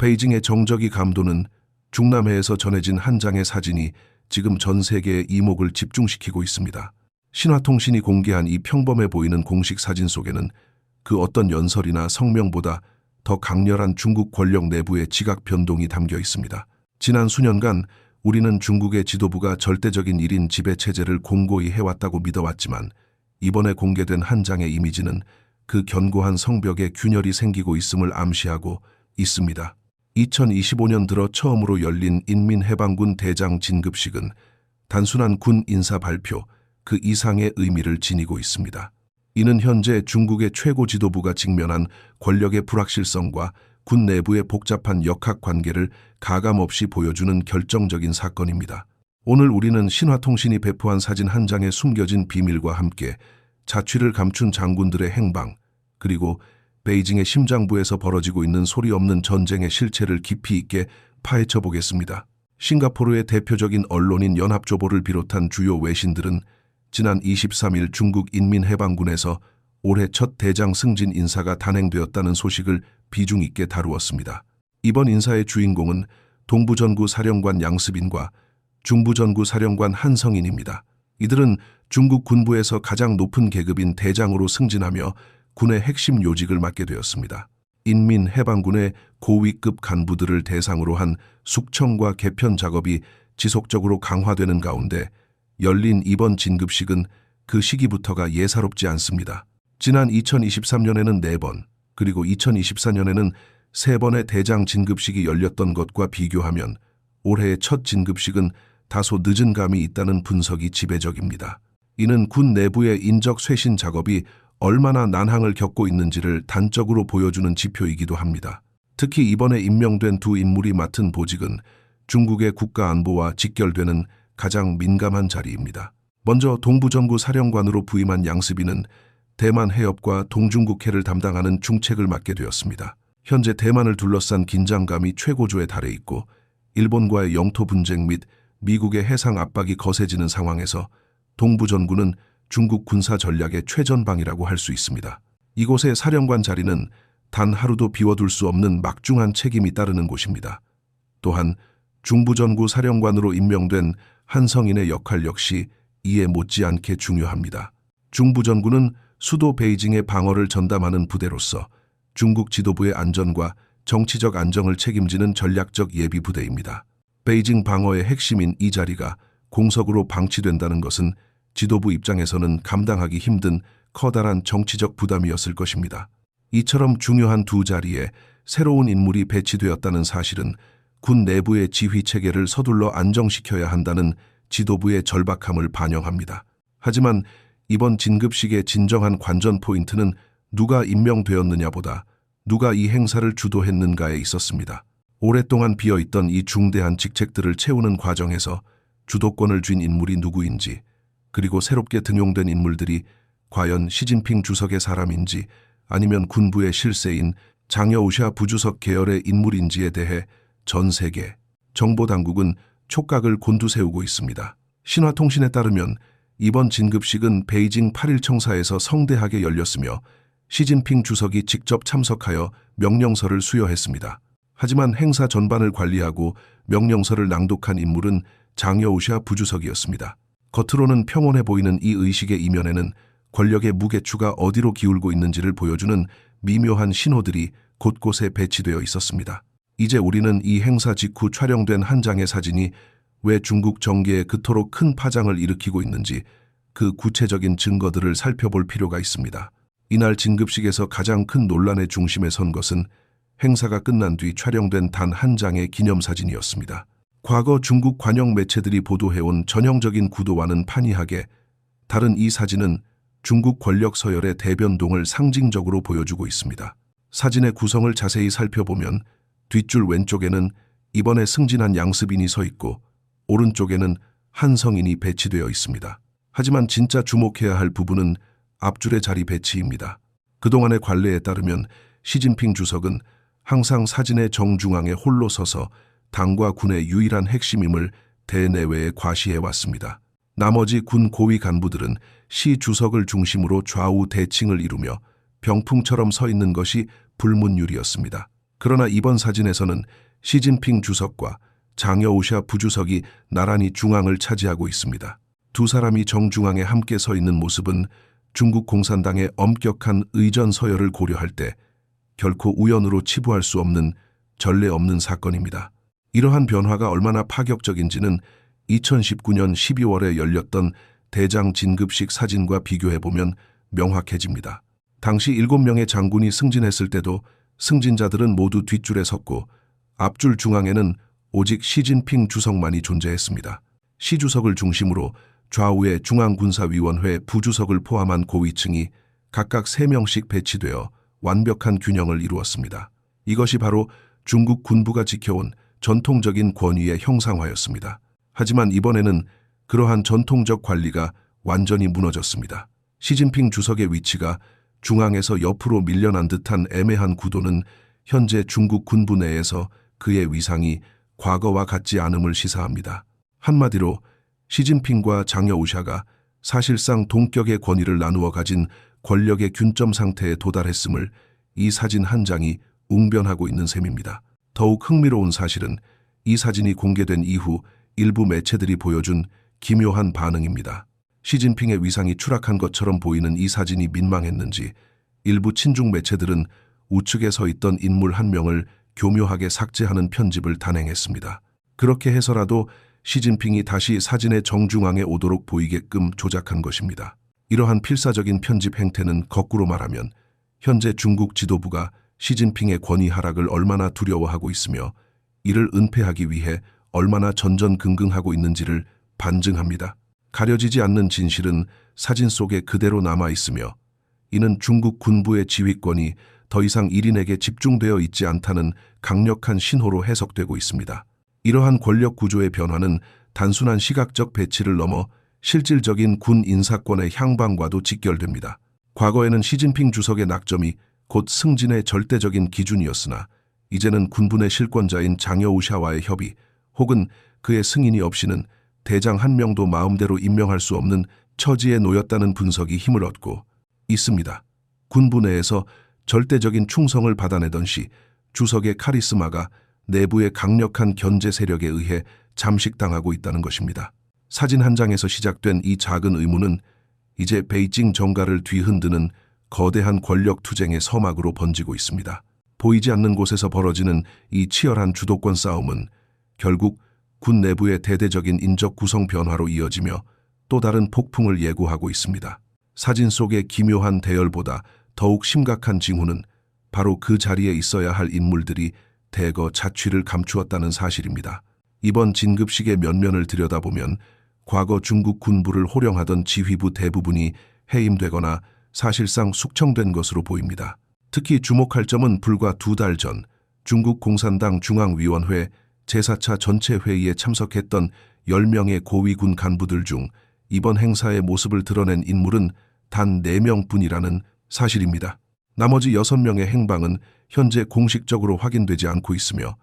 베이징의 정적이 감도는 중남해에서 전해진 한 장의 사진이 지금 전 세계의 이목을 집중시키고 있습니다. 신화통신이 공개한 이 평범해 보이는 공식 사진 속에는 그 어떤 연설이나 성명보다 더 강렬한 중국 권력 내부의 지각 변동이 담겨 있습니다. 지난 수년간 우리는 중국의 지도부가 절대적인 1인 지배 체제를 공고히 해왔다고 믿어왔지만 이번에 공개된 한 장의 이미지는 그 견고한 성벽에 균열이 생기고 있음을 암시하고 있습니다. 2025년 들어 처음으로 열린 인민해방군 대장 진급식은 단순한 군 인사 발표 그 이상의 의미를 지니고 있습니다. 이는 현재 중국의 최고 지도부가 직면한 권력의 불확실성과 군 내부의 복잡한 역학 관계를 가감없이 보여주는 결정적인 사건입니다. 오늘 우리는 신화통신이 배포한 사진 한 장에 숨겨진 비밀과 함께 자취를 감춘 장군들의 행방, 그리고 베이징의 심장부에서 벌어지고 있는 소리 없는 전쟁의 실체를 깊이 있게 파헤쳐 보겠습니다. 싱가포르의 대표적인 언론인 연합조보를 비롯한 주요 외신들은 지난 23일 중국 인민해방군에서 올해 첫 대장 승진 인사가 단행되었다는 소식을 비중 있게 다루었습니다. 이번 인사의 주인공은 동부전구 사령관 양습인과 중부전구 사령관 한성인입니다. 이들은 중국 군부에서 가장 높은 계급인 대장으로 승진하며 군의 핵심 요직을 맡게 되었습니다. 인민해방군의 고위급 간부들을 대상으로 한 숙청과 개편 작업이 지속적으로 강화되는 가운데 열린 이번 진급식은 그 시기부터가 예사롭지 않습니다. 지난 2023년에는 4번, 그리고 2024년에는 3번의 대장 진급식이 열렸던 것과 비교하면 올해의 첫 진급식은 다소 늦은 감이 있다는 분석이 지배적입니다. 이는 군 내부의 인적 쇄신 작업이 얼마나 난항을 겪고 있는지를 단적으로 보여주는 지표이기도 합니다. 특히 이번에 임명된 두 인물이 맡은 보직은 중국의 국가 안보와 직결되는 가장 민감한 자리입니다. 먼저 동부정부 사령관으로 부임한 양스비는 대만 해협과 동중국해를 담당하는 중책을 맡게 되었습니다. 현재 대만을 둘러싼 긴장감이 최고조에 달해 있고 일본과의 영토 분쟁 및 미국의 해상 압박이 거세지는 상황에서 동부전구는 중국 군사 전략의 최전방이라고 할 수 있습니다. 이곳의 사령관 자리는 단 하루도 비워둘 수 없는 막중한 책임이 따르는 곳입니다. 또한 중부전구 사령관으로 임명된 한성인의 역할 역시 이에 못지않게 중요합니다. 중부전구는 수도 베이징의 방어를 전담하는 부대로서 중국 지도부의 안전과 정치적 안정을 책임지는 전략적 예비 부대입니다. 베이징 방어의 핵심인 이 자리가 공석으로 방치된다는 것은 지도부 입장에서는 감당하기 힘든 커다란 정치적 부담이었을 것입니다. 이처럼 중요한 두 자리에 새로운 인물이 배치되었다는 사실은 군 내부의 지휘 체계를 서둘러 안정시켜야 한다는 지도부의 절박함을 반영합니다. 하지만 이번 진급식의 진정한 관전 포인트는 누가 임명되었느냐보다 누가 이 행사를 주도했는가에 있었습니다. 오랫동안 비어있던 이 중대한 직책들을 채우는 과정에서 주도권을 쥔 인물이 누구인지 그리고 새롭게 등용된 인물들이 과연 시진핑 주석의 사람인지 아니면 군부의 실세인 장여우샤 부주석 계열의 인물인지에 대해 전 세계 정보당국은 촉각을 곤두세우고 있습니다. 신화통신에 따르면 이번 진급식은 베이징 8일 청사에서 성대하게 열렸으며 시진핑 주석이 직접 참석하여 명령서를 수여했습니다. 하지만 행사 전반을 관리하고 명령서를 낭독한 인물은 장여우샤 부주석이었습니다. 겉으로는 평온해 보이는 이 의식의 이면에는 권력의 무게추가 어디로 기울고 있는지를 보여주는 미묘한 신호들이 곳곳에 배치되어 있었습니다. 이제 우리는 이 행사 직후 촬영된 한 장의 사진이 왜 중국 정계에 그토록 큰 파장을 일으키고 있는지 그 구체적인 증거들을 살펴볼 필요가 있습니다. 이날 진급식에서 가장 큰 논란의 중심에 선 것은 행사가 끝난 뒤 촬영된 단 한 장의 기념사진이었습니다. 과거 중국 관영 매체들이 보도해온 전형적인 구도와는 판이하게 다른 이 사진은 중국 권력 서열의 대변동을 상징적으로 보여주고 있습니다. 사진의 구성을 자세히 살펴보면 뒷줄 왼쪽에는 이번에 승진한 양습인이 서 있고 오른쪽에는 한 성인이 배치되어 있습니다. 하지만 진짜 주목해야 할 부분은 앞줄의 자리 배치입니다. 그동안의 관례에 따르면 시진핑 주석은 항상 사진의 정중앙에 홀로 서서 당과 군의 유일한 핵심임을 대내외에 과시해 왔습니다. 나머지 군 고위 간부들은 시 주석을 중심으로 좌우 대칭을 이루며 병풍처럼 서 있는 것이 불문율이었습니다. 그러나 이번 사진에서는 시진핑 주석과 장여우샤 부주석이 나란히 중앙을 차지하고 있습니다. 두 사람이 정중앙에 함께 서 있는 모습은 중국 공산당의 엄격한 의전 서열을 고려할 때 결코 우연으로 치부할 수 없는 전례 없는 사건입니다. 이러한 변화가 얼마나 파격적인지는 2019년 12월에 열렸던 대장 진급식 사진과 비교해보면 명확해집니다. 당시 7명의 장군이 승진했을 때도 승진자들은 모두 뒷줄에 섰고 앞줄 중앙에는 오직 시진핑 주석만이 존재했습니다. 시 주석을 중심으로 좌우에 중앙군사위원회 부주석을 포함한 고위층이 각각 3명씩 배치되어 완벽한 균형을 이루었습니다. 이것이 바로 중국 군부가 지켜온 전통적인 권위의 형상화였습니다. 하지만 이번에는 그러한 전통적 관리가 완전히 무너졌습니다. 시진핑 주석의 위치가 중앙에서 옆으로 밀려난 듯한 애매한 구도는 현재 중국 군부 내에서 그의 위상이 과거와 같지 않음을 시사합니다. 한마디로 시진핑과 장여우샤가 사실상 동격의 권위를 나누어 가진 권력의 균점 상태에 도달했음을 이 사진 한 장이 웅변하고 있는 셈입니다. 더욱 흥미로운 사실은 이 사진이 공개된 이후 일부 매체들이 보여준 기묘한 반응입니다. 시진핑의 위상이 추락한 것처럼 보이는 이 사진이 민망했는지 일부 친중 매체들은 우측에 서 있던 인물 한 명을 교묘하게 삭제하는 편집을 단행했습니다. 그렇게 해서라도 시진핑이 다시 사진의 정중앙에 오도록 보이게끔 조작한 것입니다. 이러한 필사적인 편집 행태는 거꾸로 말하면 현재 중국 지도부가 시진핑의 권위 하락을 얼마나 두려워하고 있으며 이를 은폐하기 위해 얼마나 전전긍긍하고 있는지를 반증합니다. 가려지지 않는 진실은 사진 속에 그대로 남아 있으며 이는 중국 군부의 지휘권이 더 이상 1인에게 집중되어 있지 않다는 강력한 신호로 해석되고 있습니다. 이러한 권력 구조의 변화는 단순한 시각적 배치를 넘어 실질적인 군 인사권의 향방과도 직결됩니다. 과거에는 시진핑 주석의 낙점이 곧 승진의 절대적인 기준이었으나 이제는 군분의 실권자인 장여우샤와의 협의 혹은 그의 승인이 없이는 대장 한 명도 마음대로 임명할 수 없는 처지에 놓였다는 분석이 힘을 얻고 있습니다. 군부 내에서 절대적인 충성을 받아내던 시 주석의 카리스마가 내부의 강력한 견제 세력에 의해 잠식당하고 있다는 것입니다. 사진 한 장에서 시작된 이 작은 의문은 이제 베이징 정가를 뒤흔드는 거대한 권력 투쟁의 서막으로 번지고 있습니다. 보이지 않는 곳에서 벌어지는 이 치열한 주도권 싸움은 결국 군 내부의 대대적인 인적 구성 변화로 이어지며 또 다른 폭풍을 예고하고 있습니다. 사진 속의 기묘한 대열보다 더욱 심각한 징후는 바로 그 자리에 있어야 할 인물들이 대거 자취를 감추었다는 사실입니다. 이번 진급식의 면면을 들여다보면 과거 중국 군부를 호령하던 지휘부 대부분이 해임되거나 사실상 숙청된 것으로 보입니다. 특히 주목할 점은 불과 두 달 전 중국 공산당 중앙위원회 제4차 전체 회의에 참석했던 10명의 고위군 간부들 중 이번 행사의 모습을 드러낸 인물은 단 4명 뿐이라는 사실입니다. 나머지 6명의 행방은 현재 공식적으로 확인되지 않고 있으며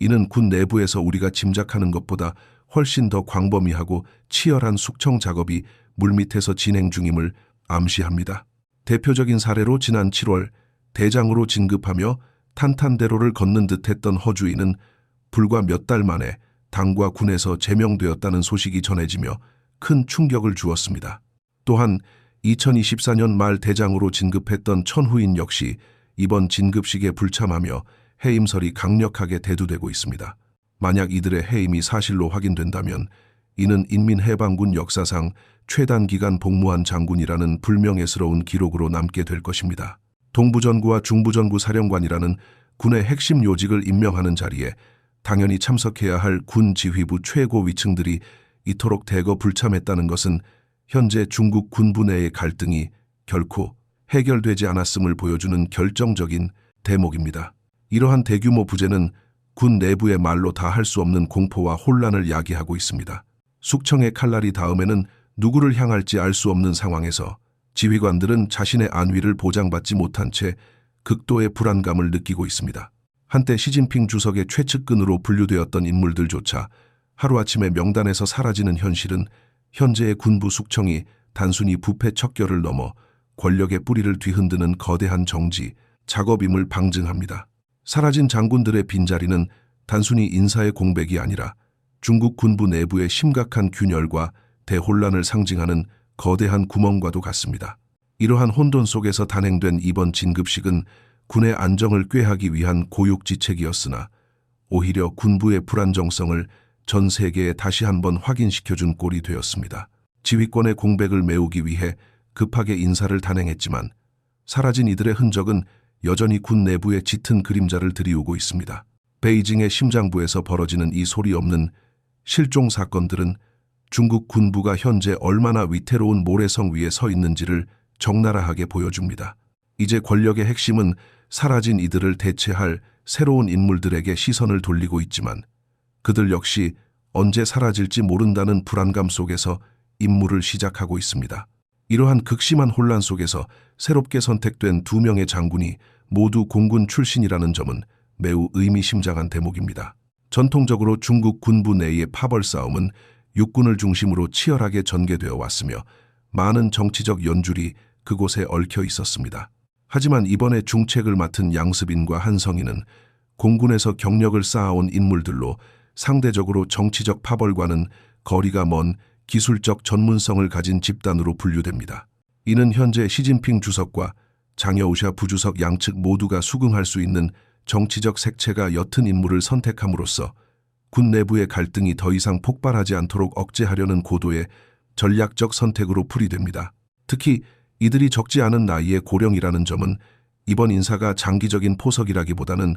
이는 군 내부에서 우리가 짐작하는 것보다 훨씬 더 광범위하고 치열한 숙청 작업이 물밑에서 진행 중임을 암시합니다. 대표적인 사례로 지난 7월 대장으로 진급하며 탄탄대로를 걷는 듯했던 허주인은 불과 몇 달 만에 당과 군에서 제명되었다는 소식이 전해지며 큰 충격을 주었습니다. 또한 2024년 말 대장으로 진급했던 천후인 역시 이번 진급식에 불참하며 해임설이 강력하게 대두되고 있습니다. 만약 이들의 해임이 사실로 확인된다면 이는 인민해방군 역사상 최단 기간 복무한 장군이라는 불명예스러운 기록으로 남게 될 것입니다. 동부전구와 중부전구 사령관이라는 군의 핵심 요직을 임명하는 자리에 당연히 참석해야 할 군 지휘부 최고 위층들이 이토록 대거 불참했다는 것은 현재 중국 군부 내의 갈등이 결코 해결되지 않았음을 보여주는 결정적인 대목입니다. 이러한 대규모 부재는 군 내부의 말로 다 할 수 없는 공포와 혼란을 야기하고 있습니다. 숙청의 칼날이 다음에는 누구를 향할지 알 수 없는 상황에서 지휘관들은 자신의 안위를 보장받지 못한 채 극도의 불안감을 느끼고 있습니다. 한때 시진핑 주석의 최측근으로 분류되었던 인물들조차 하루아침에 명단에서 사라지는 현실은 현재의 군부 숙청이 단순히 부패 척결을 넘어 권력의 뿌리를 뒤흔드는 거대한 정지, 작업임을 방증합니다. 사라진 장군들의 빈자리는 단순히 인사의 공백이 아니라 중국 군부 내부의 심각한 균열과 대혼란을 상징하는 거대한 구멍과도 같습니다. 이러한 혼돈 속에서 단행된 이번 진급식은 군의 안정을 꾀하기 위한 고육지책이었으나 오히려 군부의 불안정성을 전 세계에 다시 한번 확인시켜준 꼴이 되었습니다. 지휘권의 공백을 메우기 위해 급하게 인사를 단행했지만 사라진 이들의 흔적은 여전히 군 내부의 짙은 그림자를 들이우고 있습니다. 베이징의 심장부에서 벌어지는 이 소리 없는 실종 사건들은 중국 군부가 현재 얼마나 위태로운 모래성 위에 서 있는지를 적나라하게 보여줍니다. 이제 권력의 핵심은 사라진 이들을 대체할 새로운 인물들에게 시선을 돌리고 있지만 그들 역시 언제 사라질지 모른다는 불안감 속에서 임무를 시작하고 있습니다. 이러한 극심한 혼란 속에서 새롭게 선택된 두 명의 장군이 모두 공군 출신이라는 점은 매우 의미심장한 대목입니다. 전통적으로 중국 군부 내의 파벌 싸움은 육군을 중심으로 치열하게 전개되어 왔으며 많은 정치적 연줄이 그곳에 얽혀 있었습니다. 하지만 이번에 중책을 맡은 양습인과 한성인은 공군에서 경력을 쌓아온 인물들로 상대적으로 정치적 파벌과는 거리가 먼 기술적 전문성을 가진 집단으로 분류됩니다. 이는 현재 시진핑 주석과 장여우샤 부주석 양측 모두가 수긍할 수 있는 정치적 색채가 옅은 인물을 선택함으로써 군 내부의 갈등이 더 이상 폭발하지 않도록 억제하려는 고도의 전략적 선택으로 풀이됩니다. 특히 이들이 적지 않은 나이의 고령이라는 점은 이번 인사가 장기적인 포석이라기보다는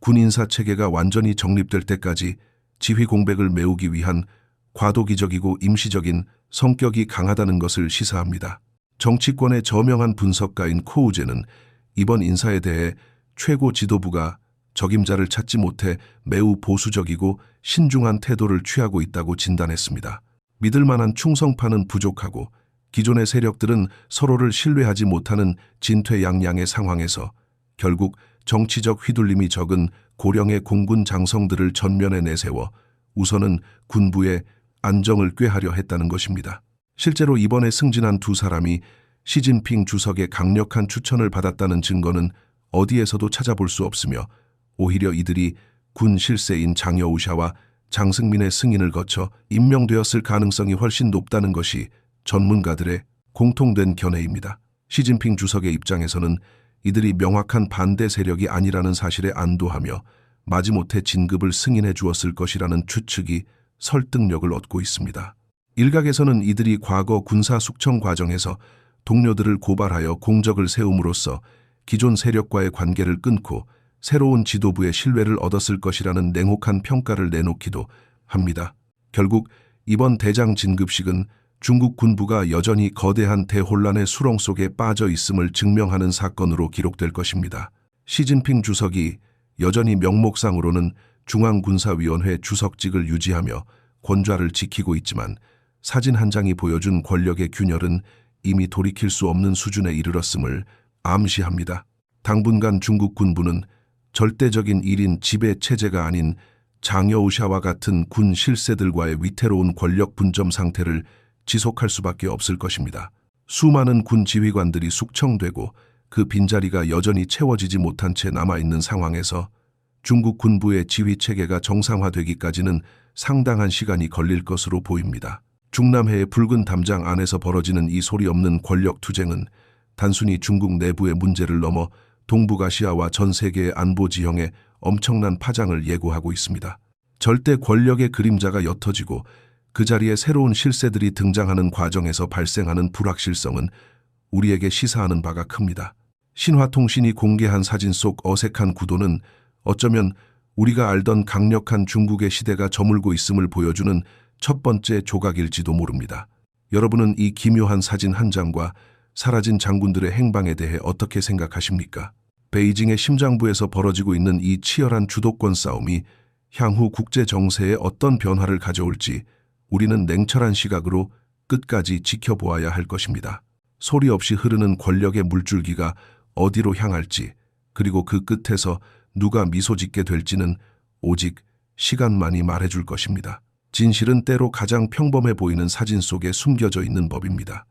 군 인사 체계가 완전히 정립될 때까지 지휘 공백을 메우기 위한 과도기적이고 임시적인 성격이 강하다는 것을 시사합니다. 정치권의 저명한 분석가인 코우제는 이번 인사에 대해 최고 지도부가 적임자를 찾지 못해 매우 보수적이고 신중한 태도를 취하고 있다고 진단했습니다. 믿을 만한 충성파는 부족하고 기존의 세력들은 서로를 신뢰하지 못하는 진퇴양양의 상황에서 결국 정치적 휘둘림이 적은 고령의 공군 장성들을 전면에 내세워 우선은 군부의 안정을 꾀하려 했다는 것입니다. 실제로 이번에 승진한 두 사람이 시진핑 주석의 강력한 추천을 받았다는 증거는 어디에서도 찾아볼 수 없으며 오히려 이들이 군 실세인 장여우샤와 장승민의 승인을 거쳐 임명되었을 가능성이 훨씬 높다는 것이 전문가들의 공통된 견해입니다. 시진핑 주석의 입장에서는 이들이 명확한 반대 세력이 아니라는 사실에 안도하며 마지못해 진급을 승인해 주었을 것이라는 추측이 설득력을 얻고 있습니다. 일각에서는 이들이 과거 군사 숙청 과정에서 동료들을 고발하여 공적을 세움으로써 기존 세력과의 관계를 끊고 새로운 지도부의 신뢰를 얻었을 것이라는 냉혹한 평가를 내놓기도 합니다. 결국 이번 대장 진급식은 중국 군부가 여전히 거대한 대혼란의 수렁 속에 빠져 있음을 증명하는 사건으로 기록될 것입니다. 시진핑 주석이 여전히 명목상으로는 중앙군사위원회 주석직을 유지하며 권좌를 지키고 있지만 사진 한 장이 보여준 권력의 균열은 이미 돌이킬 수 없는 수준에 이르렀음을 암시합니다. 당분간 중국 군부는 절대적인 1인 지배 체제가 아닌 장여우샤와 같은 군 실세들과의 위태로운 권력 분점 상태를 지속할 수밖에 없을 것입니다. 수많은 군 지휘관들이 숙청되고 그 빈자리가 여전히 채워지지 못한 채 남아있는 상황에서 중국 군부의 지휘 체계가 정상화되기까지는 상당한 시간이 걸릴 것으로 보입니다. 중남해의 붉은 담장 안에서 벌어지는 이 소리 없는 권력 투쟁은 단순히 중국 내부의 문제를 넘어 동북아시아와 전 세계의 안보 지형에 엄청난 파장을 예고하고 있습니다. 절대 권력의 그림자가 옅어지고 그 자리에 새로운 실세들이 등장하는 과정에서 발생하는 불확실성은 우리에게 시사하는 바가 큽니다. 신화통신이 공개한 사진 속 어색한 구도는 어쩌면 우리가 알던 강력한 중국의 시대가 저물고 있음을 보여주는 첫 번째 조각일지도 모릅니다. 여러분은 이 기묘한 사진 한 장과 사라진 장군들의 행방에 대해 어떻게 생각하십니까? 베이징의 심장부에서 벌어지고 있는 이 치열한 주도권 싸움이 향후 국제 정세에 어떤 변화를 가져올지 우리는 냉철한 시각으로 끝까지 지켜보아야 할 것입니다. 소리 없이 흐르는 권력의 물줄기가 어디로 향할지 그리고 그 끝에서 누가 미소 짓게 될지는 오직 시간만이 말해줄 것입니다. 진실은 때로 가장 평범해 보이는 사진 속에 숨겨져 있는 법입니다.